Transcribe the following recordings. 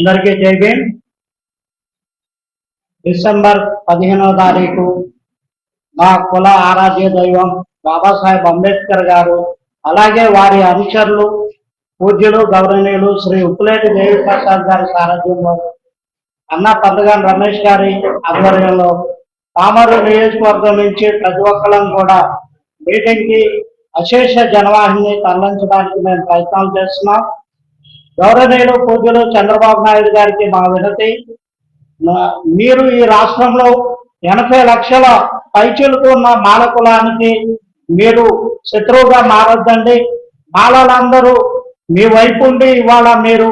అందరికీ జై భీమ్. డిసెంబర్ పదిహేనవ తారీఖు మా కుల ఆరాధ్య దైవం బాబాసాహెబ్ అంబేద్కర్ గారు అలాగే వారి అనుచరులు పూజ్యులు గౌరవనీయులు శ్రీ ఉప్పులేటి దేవి ప్రసాద్ గారి సారథ్యంలో అన్న పంతగాని రమేష్ గారి ఆధ్వర్యంలో పామరు నియోజకవర్గం నుంచి ప్రతి ఒక్కరం కూడా మీటింగ్కి అశేష జనవాహిని తరలించడానికి మేము ప్రయత్నాలు చేస్తున్నాం. గౌరవనీయులు పూజలు చంద్రబాబు నాయుడు గారికి మా వినతి. మీరు ఈ రాష్ట్రంలో ఎనభై లక్షల పైచులకు ఉన్న మాల కులానికి మీరు శత్రువుగా మారొద్దండి. మాలలందరూ మీ వైపు ఉండి ఇవాళ మీరు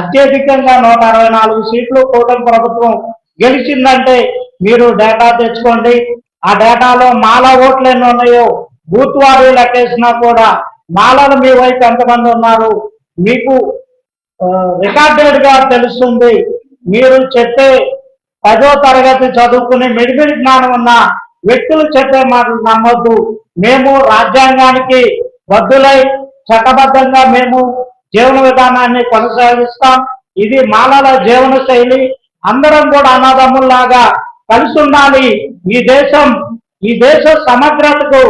అత్యధికంగా నూట అరవై నాలుగు సీట్లు కూటమి ప్రభుత్వం గెలిచిందంటే మీరు డేటా తెచ్చుకోండి. ఆ డేటాలో మాల ఓట్లు ఎన్ని ఉన్నాయో బూత్ వారీ లెక్కేసినా కూడా మాలలు మీ వైపు ఎంతమంది ఉన్నారు మీకు రికార్డెడ్గా తెలుస్తుంది. మీరు చెప్పే పదో తరగతి చదువుకుని మిడిమిడి జ్ఞానం ఉన్న వ్యక్తులు చెప్పే మాటలు నమ్మొద్దు. మేము రాజ్యాంగానికి బద్దులై చట్టబద్ధంగా మేము జీవన విధానాన్ని కొనసాగిస్తాం. ఇది మాలల జీవన శైలి. అందరం కూడా అన్నదమ్ముల్లాగా కలిసి ఉండాలి. ఈ దేశం ఈ దేశ సమగ్రతకు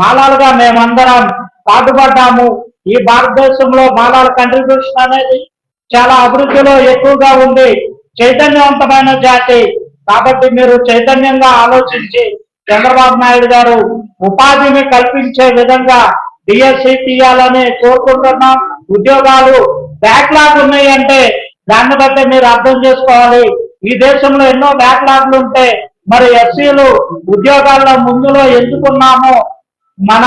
మాలాలుగా మేమందరం పాటుపడ్డాము. ఈ భారతదేశంలో మాలాల కంట్రిబ్యూషన్ అనేది చాలా అభివృద్ధిలో ఎక్కువగా ఉంది. చైతన్యవంతమైన జాతి. కాబట్టి మీరు చైతన్యంగా ఆలోచించి చంద్రబాబు నాయుడు గారు ఉపాధిని కల్పించే విధంగా డిఎస్సి తీయాలని కోరుకుంటున్నాం ఉద్యోగాలు బ్యాక్లాగ్ ఉన్నాయంటే దాన్ని బట్టి మీరు అర్థం చేసుకోవాలి. ఈ దేశంలో ఎన్నో బ్యాక్లాగ్లు ఉంటే మరి ఎస్సీలు ఉద్యోగాల్లో ముందులో ఎందుకున్నామో మన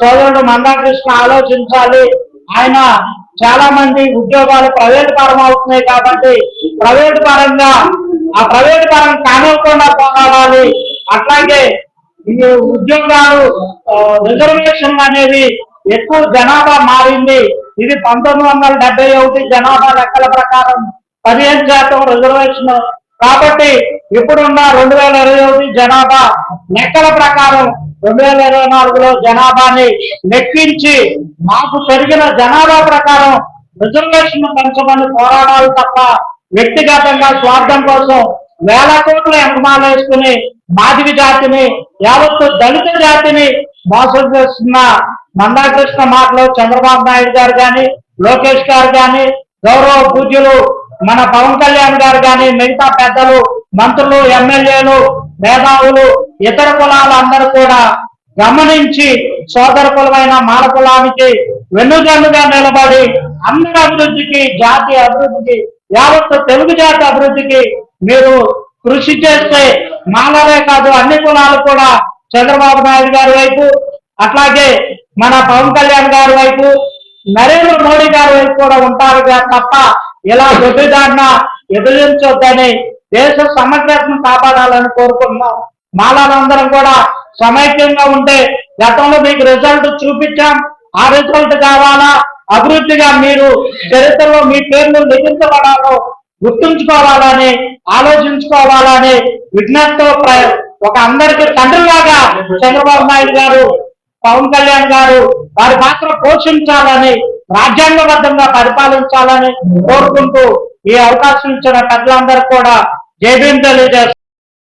సోదరుడు మందాకృష్ణ ఆలోచించాలి. ఆయన చాలా మంది ఉద్యోగాలు ప్రైవేట్ పరం అవుతున్నాయి కాబట్టి ప్రైవేట్ పరంగా ఆ ప్రైవేట్ పరం కానివ్వకుండా పోరాడాలి. అట్లాగే ఉద్యోగాలు రిజర్వేషన్ అనేది ఎక్కువ జనాభా మారింది. ఇది పంతొమ్మిది వందల డెబ్బై ఒకటి జనాభా లెక్కల ప్రకారం పదిహేను శాతం రిజర్వేషన్ కాబట్టి ఇప్పుడున్న రెండు వేల ఇరవై ఒకటి జనాభా లెక్కల ప్రకారం రెండు వేల ఇరవై నాలుగులో జనాభాని లెక్కించి మాకు పెరిగిన జనాభా ప్రకారం రిజర్వేషన్ పెంచమని పోరాడాలి తప్ప వ్యక్తిగతంగా స్వార్థం కోసం వేల కోట్ల ఎంకమాల వేసుకుని జాతిని యావత్తు దళిత జాతిని మోసం చేస్తున్న మందాకృష్ణ మాటలో చంద్రబాబు నాయుడు గారు కానీ లోకేష్ గారు కానీ గౌరవ పూజ్యులు మన పవన్ కళ్యాణ్ గారు కానీ మిగతా పెద్దలు మంత్రులు ఎమ్మెల్యేలు మేధావులు ఇతర కులాలందరూ కూడా గమనించి సోదర కులమైన మాల కులానికి వెన్నుదన్నుగా నిలబడి అందరి అభివృద్ధికి జాతి అభివృద్ధికి యావత్తు తెలుగు జాతి అభివృద్ధికి మీరు కృషి చేస్తే మాలనే కాదు అన్ని కులాలు కూడా చంద్రబాబు నాయుడు గారి వైపు అట్లాగే మన పవన్ కళ్యాణ్ గారి వైపు నరేంద్ర మోడీ గారి వైపు కూడా ఉంటారు తప్ప ఇలా దొడ్డిదారిన ఎదిరించొద్దని దేశ సమగ్రతను కాపాడాలని కోరుకుంటున్నాం. మాలాలందరం కూడా సమైక్యంగా ఉంటే గతంలో మీకు రిజల్ట్ చూపించాం. ఆ రిజల్ట్ కావాలా? అభివృద్ధిగా మీరు చరిత్రలో మీ పేర్లు లిఖించబడాలో గుర్తుంచుకోవాలని ఆలోచించుకోవాలని విజ్ఞప్తితో ఒక అందరికి తండ్రిలాగా చంద్రబాబు నాయుడు గారు పవన్ కళ్యాణ్ గారు వారి పాత్ర పోషించాలని రాజ్యాంగబద్ధంగా పరిపాలించాలని కోరుకుంటూ ఈ అవకాశం ఇచ్చిన పెద్దలందరూ కూడా జయభీం తెలియజేస్తారు